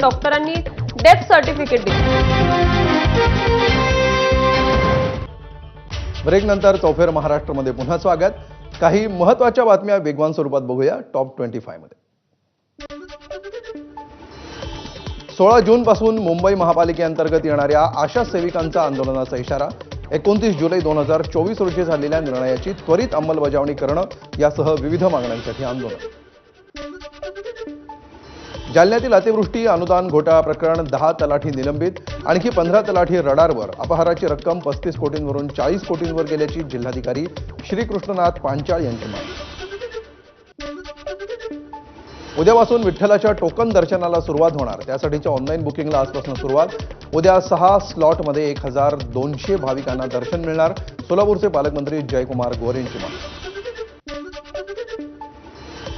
डॉक्टरांनी death certificate दिले. Break नंतर चौफेर महाराष्ट्रमध्ये पुन्हा स्वागत. काही महत्त्वाच्या बातम्या वेगवान स्वरूपात बघूया. टॉप ट्वेंटी फायमध्ये सोळा जून पासून मुंबई महापालिकेअंतर्गत येणाऱ्या आशा सेविकांचा आंदोलनाचा इशारा. एकोणतीस जुलै दोन हजार चोवीस रोजी झालेल्या निर्णयाची त्वरित अंमलबजावणी करणं यासह विविध मागण्यांसाठी आंदोलन. जालन्यातील अतिवृष्टी अनुदान घोटाळा प्रकरण दहा तलाठी निलंबित आणखी पंधरा तलाठी रडारवर. अपहाराची रक्कम पस्तीस कोटींवरून चाळीस कोटींवर गेल्याची जिल्हाधिकारी श्रीकृष्णनाथ पांचाळ यांची मागणी उद्यापासून विठ्ठलाच्या टोकन दर्शनाला सुरुवात होणार. त्यासाठीच्या ऑनलाईन बुकिंगला आजपासून सुरुवात. उद्या सहा स्लॉटमध्ये एक हजार दोनशे भाविकांना दर्शन मिळणार. सोलापूरचे पालकमंत्री जयकुमार गोरेंची मागणी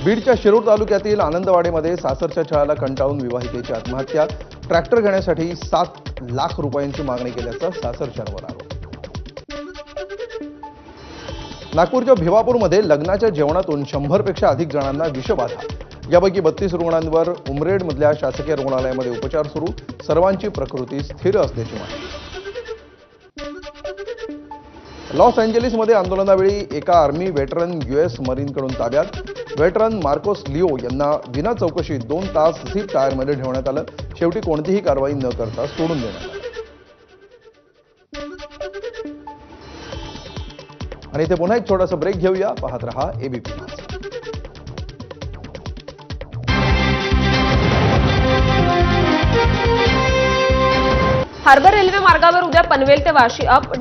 बीडच्या शिरूर तालुक्यातील आनंदवाडीमध्ये सासरच्या छळाला कंटाळून विवाहितेची आत्महत्या. ट्रॅक्टर घेण्यासाठी सात लाख रुपयांची मागणी केल्याचं सासरच्यावर आरोप. नागपूरच्या भिवापूरमध्ये लग्नाच्या जेवणातून शंभरपेक्षा अधिक जणांना विषबाधा. यापैकी बत्तीस रुग्णांवर उमरेडमधल्या शासकीय रुग्णालयामध्ये उपचार सुरू. सर्वांची प्रकृती स्थिर असल्याची माहिती. लॉस अँजेलिसमध्ये आंदोलनावेळी एका आर्मी वेटरन युएस मरीनकडून ताब्यात. वेटरन मार्कोस लिओ यांना विना चौकशी दोन तास झीप टायरमध्ये ठेवण्यात आलं. शेवटी कोणतीही कारवाई न करता सोडून देण्यात आणि इथे पुन्हा एक छोटासा ब्रेक घेऊया. पाहत रहा एबीपी हार्बर रेल्वे मार्गावर उद्या पनवेल ते वाशी अप